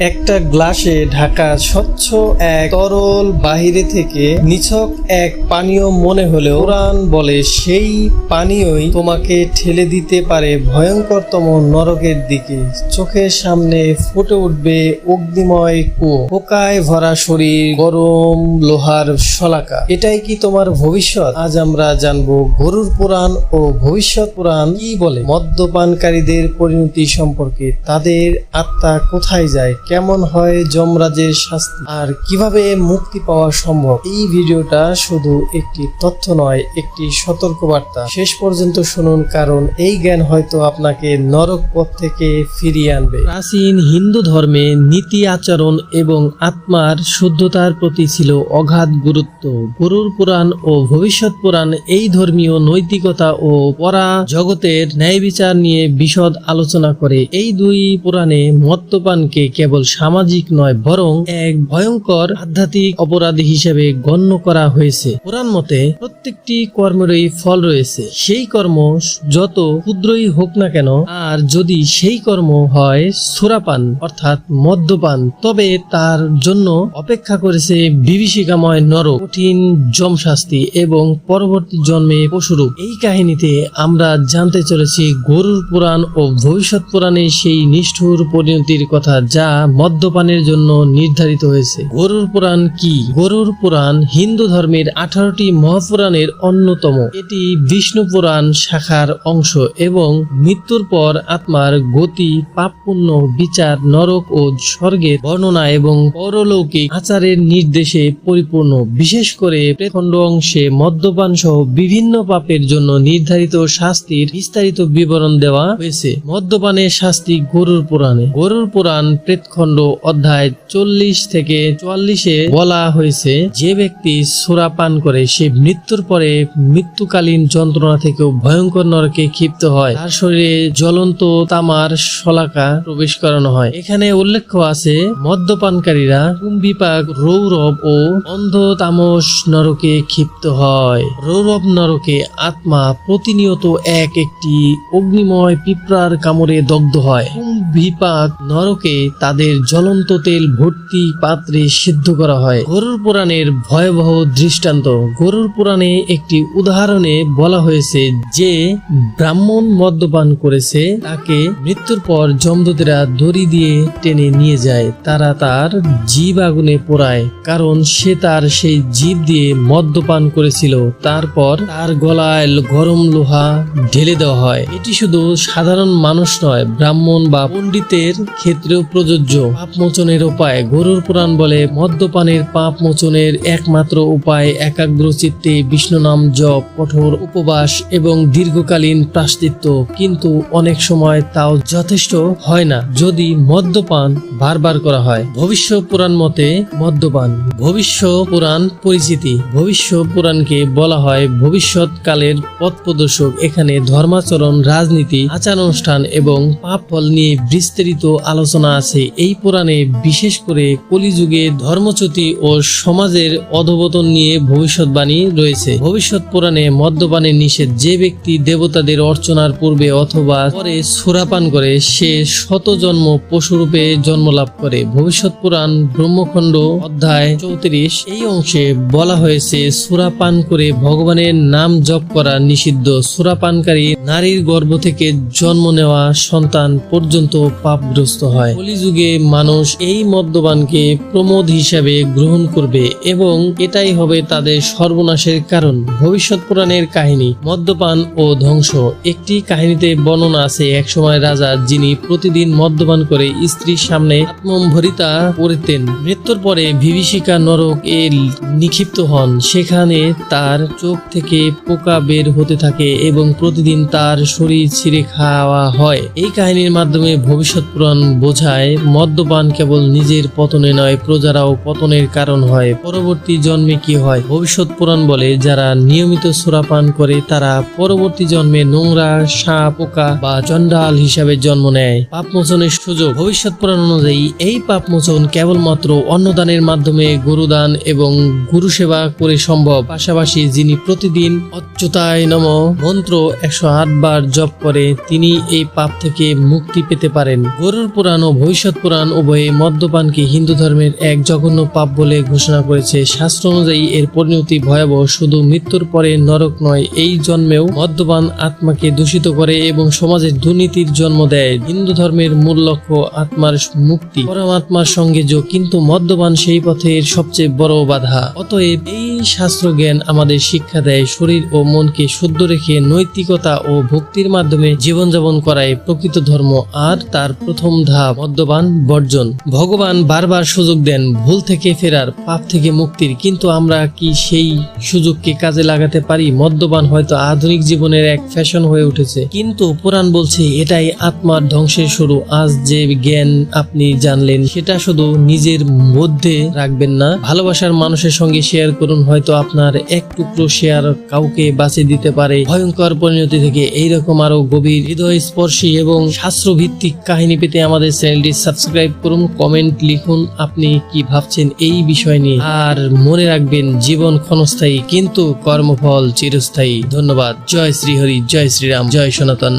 একটা গ্লাসে ঢাকা স্বচ্ছ এক তরল বাহিরে থেকে নিছক এক পানীয় মনে হলেও কোরআন বলে, সেই পানীয়ই তোমাকে ঠেলে দিতে পারে ভয়ঙ্করতম নরকের দিকে। চোখের সামনে ফুটে উঠবে অগ্নিময় কুয়ো। পোকায় ভরা শরীর, গরম লোহার শলাকা। এটাই কি তোমার ভবিষ্যৎ? আজ আমরা জানব গরুর পুরাণ ও ভবিষ্যৎ পুরাণ কি বলে। মদ্যপানকারীদের পরিণতি সম্পর্কে তাদের আত্মা কোথায় যায়? কেমন হয় যমরাজের শাস্তি? আর কীভাবে মুক্তি পাওয়া সম্ভব? এই ভিডিওটা শুধু একটি তথ্য নয়, একটি সতর্কবার্তা। শেষ পর্যন্ত শুনুন, কারণ এই জ্ঞান হয়তো আপনাকে নরক পথ থেকে ফিরিয়ে আনবে। প্রাচীন হিন্দু ধর্মে নীতি, আচরণ এবং আত্মার শুদ্ধতার প্রতি ছিল অগাধ গুরুত্ব। গরুর পুরাণ ও ভবিষ্যৎ পুরাণ এই ধর্মীয় নৈতিকতা ও পরা জগতের ন্যায় বিচার নিয়ে বিশদ আলোচনা করে। এই দুই পুরাণে মদ্যপানকে কেবল সামাজিক নয়, বরং এক ভয়ঙ্কর আধ্যাত্মিক অপরাধী হিসেবে গণ্য করা হয়েছে। পুরাণ মতে প্রত্যেকটি কর্মেরই ফল রয়েছে। সেই কর্ম যত ক্ষুদ্রই হোক না কেন, আর যদি সেই কর্ম হয় সুরাপান, অর্থাৎ মদ্যপান, তবে তার জন্য অপেক্ষা করেছে বিভীষিকাময় নর, কঠিন যম শাস্তি এবং পরবর্তী জন্মে পশুরূপ। এই কাহিনীতে আমরা জানতে চলেছি গরুর পুরাণ ও ভবিষ্যৎ পুরাণে সেই নিষ্ঠুর পরিণতির কথা, যা মদ্যপানের জন্য নির্ধারিত হয়েছে। গরুর পুরাণ কি? গরুর পুরাণ হিন্দু ধর্মের আঠারোটি মহাপুরাণের অন্যতম। এটি বিষ্ণু পুরাণ শাখার অংশ এবং মৃত্যুর পর আত্মার গতি পাপ পুণ্য বিচার, নরক ও স্বর্গের বর্ণনা এবং পরলৌকিক আচারের নির্দেশে পরিপূর্ণ। বিশেষ করে প্রেখণ্ড অংশে মদ্যপান সহ বিভিন্ন পাপের জন্য নির্ধারিত শাস্তির বিস্তারিত বিবরণ দেওয়া হয়েছে। মদ্যপানের শাস্তি গরুর পুরাণে। গরুর পুরাণ প্রেতখণ্ড অধ্যায় চল্লিশ থেকে চুয়াল্লিশে বলা হয়েছে, যে ব্যক্তি সুরা পান করে, সে মৃত্যুর পরে মৃত্যুকালীন যন্ত্রণা থেকেও ভয়ঙ্কর নরকে ক্ষিপ্ত হয়। তার শরীরে জ্বলন্ত তামার শলাকা প্রবেশ করানো হয়। এখানে উল্লেখ আছে, মদ্যপানকারীরা কুম্ভিপাক, রৌরব ও অন্ধ তামস নরকে ক্ষিপ্ত হয়। রৌরব নরকে আত্মা প্রতিনিয়ত এক একটি অগ্নিময় পিঁপড়ার কামড়ে দগ্ধ হয়। কুম্ভিপাক নরকে তাদের জ্বলন্ত তেল ভর্তি পাত্রে সিদ্ধ করা হয়। গরুর পুরাণের ভয়াবহ দৃষ্টান্ত। গরুর পুরাণে একটি উদাহরণে বলা হয়েছে যে, ব্রাহ্মণ মদ্যপান করেছে, তাকে মৃত্যুর পর জমদূতেরা দড়ি দিয়ে টেনে নিয়ে যায়। তারা তার জীব আগুনে পোড়ায়, কারণ সে তার সেই জীব দিয়ে মদ্যপান করেছিল। তারপর তার গলায় গরম লোহা ঢেলে দেওয়া হয়। এটি শুধু সাধারণ মানুষ নয়, ব্রাহ্মণ বা পণ্ডিতের ক্ষেত্রেও প্রযোজ্য। পাপ মোচনের উপায়, গরুর পুরাণ বলে, মদ্যপানের পাপ মোচনের একমাত্র উপায়, একাগ্র চিত্তে বিষ্ণু নাম জপ, কঠোর উপবাস এবং দীর্ঘকালীন প্রাশ্চিত্য কিন্তু অনেক সময় তাও যথেষ্ট হয় না। যদি মদ্যপান বারবার করা হয়, ভবিষ্য পুরাণ মতে মদ্যপান, ভবিষ্য পুরাণ পরিচিতি, ভবিষ্য পুরাণকে বলা হয় ভবিষ্যৎ কালের পথ প্রদর্শক এখানে ধর্মাচরণ, রাজনীতি, আচার অনুষ্ঠান এবং পাপ ফল নিয়ে বিস্তারিত আলোচনা আছে। এই পুরাণে বিশেষ করে কলিযুগে ধর্মচ্যুতি ও সমাজের অধবতন নিয়ে ভবিষ্যৎবাণী রয়েছে। ভবিষ্যৎ পুরাণে মদ্যপানের নিষেধ যে ব্যক্তি দেবতাদের অর্চনার পূর্বে অথবা পরে সুরাপান করে, সে শত জন্ম পশুরূপে জন্ম লাভ করে। ভবিষ্যৎ পুরাণ ব্রহ্মখণ্ড অধ্যায় চৌত্রিশ, এই অংশে বলা হয়েছে, সুরাপান করে ভগবানের নাম জপ করা নিষিদ্ধ। সুরাপানকারী নারীর গর্ভ থেকে জন্ম নেওয়া সন্তান পর্যন্ত পাপগ্রস্ত হয়। কলিযুগে মানুষ এই মদ্যপানকে প্রমোদ হিসাবে গ্রহণ করবে এবং এটাই হবে তাদের সর্বনাশের কারণ। ভবিষ্যৎ পুরাণের কাহিনী, মদ্যপান ও ধ্বংস একটি কাহিনীতে বর্ণনা আছে একসময় রাজা যিনি প্রতিদিন মদ্যপান করে স্ত্রীর সামনে আত্মম্ভরিতা করিতেন মৃত্যুর পরে বিভীষিকা নরক এ নিক্ষিপ্ত হন। সেখানে তার চোখ থেকে পোকা বের হতে থাকে এবং প্রতিদিন তার শরীর ছিঁড়ে খাওয়া হয়। এই কাহিনীর মাধ্যমে ভবিষ্যৎ পুরাণ বোঝায় মদ্যপান কেবল নিজের পতনে নয়, প্রজারাও পতনের কারণ হয়। পরবর্তী জন্মে কি হয়? ভবিষ্যৎ পুরাণ বলে যারা নিয়মিত সুরাপান করে, তারা পরবর্তী জন্মে নোংরা, সাপ, পোকা বা চন্ডাল হিসাবে জন্ম নেয়। পাপমোচনের সুযোগ ভবিষ্যৎ পুরাণ অনুযায়ী এই পাপমোচন কেবলমাত্র অন্নদানের মাধ্যমে গরুদান এবং গুরু সেবা করে সম্ভব। পাশাপাশি যিনি প্রতিদিন অচ্যুতায় নম মন্ত্র একশো আট বার জপ করে, তিনি এই পাপ থেকে মুক্তি পেতে পারেন। গরুর পুরাণ ও ভবিষ্যৎ কোরআন উভয়ে মদ্যপানকে হিন্দু ধর্মের এক জঘন্য পাপ বলে ঘোষণা করেছে। শাস্ত্র অনুযায়ী এর পরিণতি ভয়াবহ, শুধু মৃত্যুর পরে নরক নয়, এই জন্মেও মদ্যপান আত্মাকে দূষিত করে এবং সমাজের দুর্নীতির জন্ম দেয়। হিন্দু ধর্মের মূল লক্ষ্য আত্মার মুক্তি। পরমাত্মার সঙ্গে যোগ, কিন্তু মদ্যপান সেই পথের সবচেয়ে বড় বাধা। অতএব এই শাস্ত্র জ্ঞান আমাদের শিক্ষা দেয়, শরীর ও মনকে শুদ্ধ রেখে নৈতিকতা ও ভক্তির মাধ্যমে জীবনযাপন করায় প্রকৃত ধর্ম, আর তার প্রথম ধাপ। মদ্যপান বর্জন। ভগবান বারবার সুযোগ দেন ভুল থেকে ফেরার, পাপ থেকে মুক্তির। কিন্তু আমরা কি সেই সুযোগকে কাজে লাগাতে পারি? মদ্যপান হয়তো আধুনিক জীবনের এক ফ্যাশন হয়ে উঠেছে। কিন্তু পুরাণ বলছে, এটাই আত্মার ধ্বংসের শুরু। আজ যে জ্ঞান আপনি জানলেন, সেটা শুধু নিজের মধ্যে রাখবেন না। ভালোবাসার মানুষের সঙ্গে শেয়ার করুন, হয়তো আপনার এক টুকরো শেয়ার কাউকে বাঁচিয়ে দিতে পারে। ভয়ঙ্কর পরিণতি থেকে এইরকম আরও গভীর হৃদয় স্পর্শী এবং শাস্ত্র ভিত্তিক কাহিনী পেতে আমাদের চ্যানেলটি সাবস্ক্রাইব করুন কমেন্ট লিখুন আপনি কি ভাবছেন এই বিষয় নিয়ে। আর মনে রাখবেন, জীবন ক্ষণস্থায়ী কিন্তু কর্মফল চিরস্থায়ী। ধন্যবাদ। জয় শ্রীহরি, জয় শ্রীরাম, জয় সনাতন।